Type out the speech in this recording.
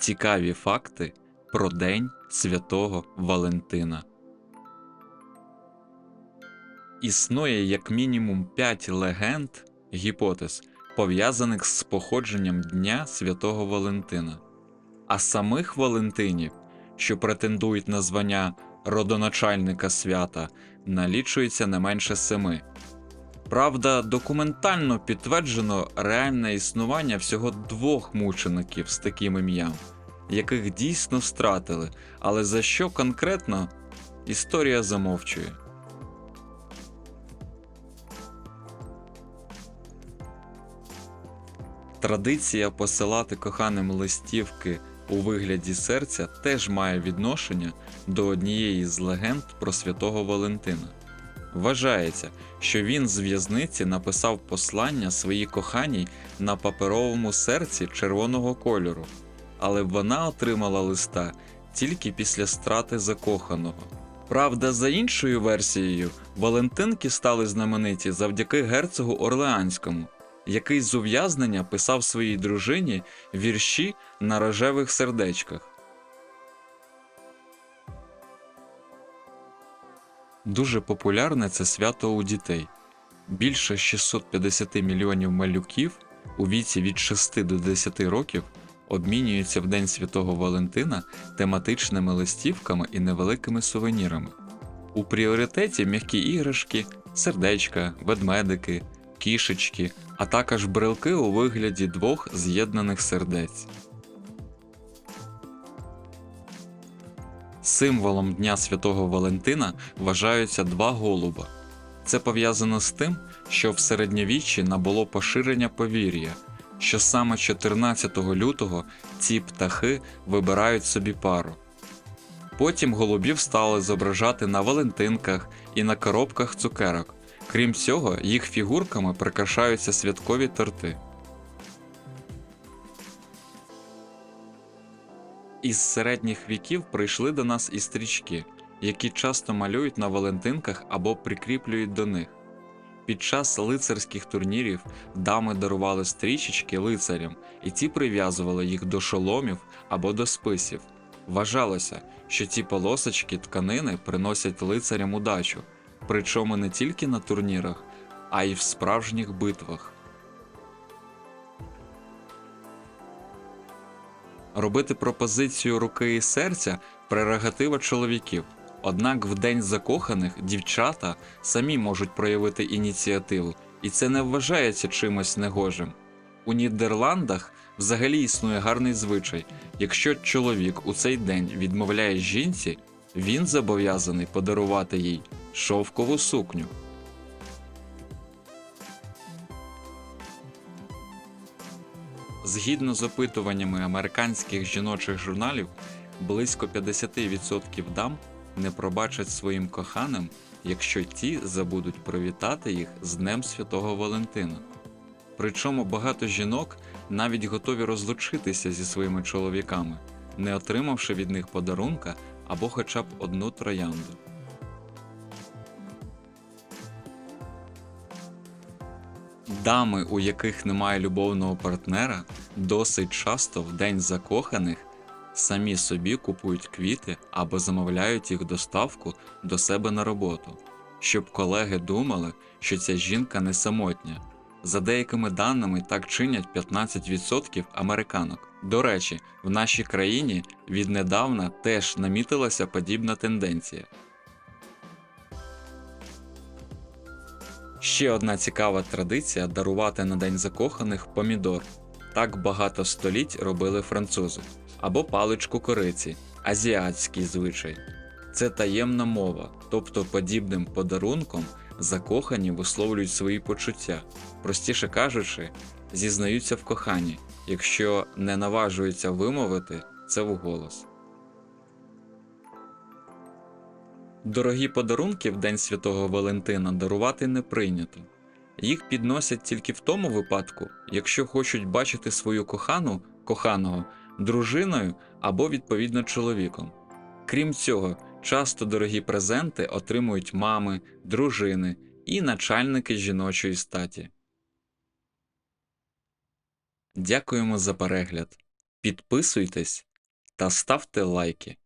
Цікаві факти про День Святого Валентина. Існує як мінімум 5 легенд, гіпотез, пов'язаних з походженням Дня Святого Валентина. А самих Валентинів, що претендують на звання родоначальника свята, налічується не менше семи. Правда, документально підтверджено реальне існування всього двох мучеників з таким ім'ям, яких дійсно стратили, але за що конкретно історія замовчує. Традиція посилати коханим листівки у вигляді серця теж має відношення до однієї з легенд про святого Валентина. Вважається, що він з в'язниці написав послання своїй коханій на паперовому серці червоного кольору, але вона отримала листа тільки після страти закоханого. Правда, за іншою версією, Валентинки стали знамениті завдяки герцогу Орлеанському, який з ув'язнення писав своїй дружині вірші на рожевих сердечках. Дуже популярне це свято у дітей. Більше 650 мільйонів малюків у віці від 6 до 10 років обмінюються в День Святого Валентина тематичними листівками і невеликими сувенірами. У пріоритеті м'які іграшки, сердечка, ведмедики, кішечки, а також брелки у вигляді двох з'єднаних сердець. Символом Дня Святого Валентина вважаються два голуба. Це пов'язано з тим, що в середньовіччі набуло поширення повір'я, що саме 14 лютого ці птахи вибирають собі пару. Потім голубів стали зображати на валентинках і на коробках цукерок. Крім цього, їх фігурками прикрашаються святкові торти. Із середніх віків прийшли до нас і стрічки, які часто малюють на валентинках або прикріплюють до них. Під час лицарських турнірів дами дарували стрічечки лицарям, і ті прив'язували їх до шоломів або до списів. Вважалося, що ці полосочки тканини приносять лицарям удачу, причому не тільки на турнірах, а й в справжніх битвах. Робити пропозицію руки і серця прерогатива чоловіків. Однак в день закоханих дівчата самі можуть проявити ініціативу, і це не вважається чимось негожим. У Нідерландах взагалі існує гарний звичай: якщо чоловік у цей день відмовляє жінці, він зобов'язаний подарувати їй шовкову сукню. Згідно з опитуваннями американських жіночих журналів, близько 50% дам не пробачать своїм коханим, якщо ті забудуть привітати їх з Днем Святого Валентина. Причому багато жінок навіть готові розлучитися зі своїми чоловіками, не отримавши від них подарунка або хоча б одну троянду. Дами, у яких немає любовного партнера, досить часто в день закоханих самі собі купують квіти або замовляють їх доставку до себе на роботу, щоб колеги думали, що ця жінка не самотня. За деякими даними, так чинять 15% американок. До речі, в нашій країні віднедавна теж намітилася подібна тенденція. Ще одна цікава традиція дарувати на День закоханих помідор. Так багато століть робили французи, або паличку кориці, азіатський звичай. Це таємна мова, тобто подібним подарунком закохані висловлюють свої почуття, простіше кажучи, зізнаються в коханні, якщо не наважуються вимовити це вголос. Дорогі подарунки в День Святого Валентина дарувати не прийнято. Їх підносять тільки в тому випадку, якщо хочуть бачити свою кохану коханого дружиною або відповідно чоловіком. Крім цього, часто дорогі презенти отримують мами, дружини і начальники жіночої статі. Дякуємо за перегляд. Підписуйтесь та ставте лайки.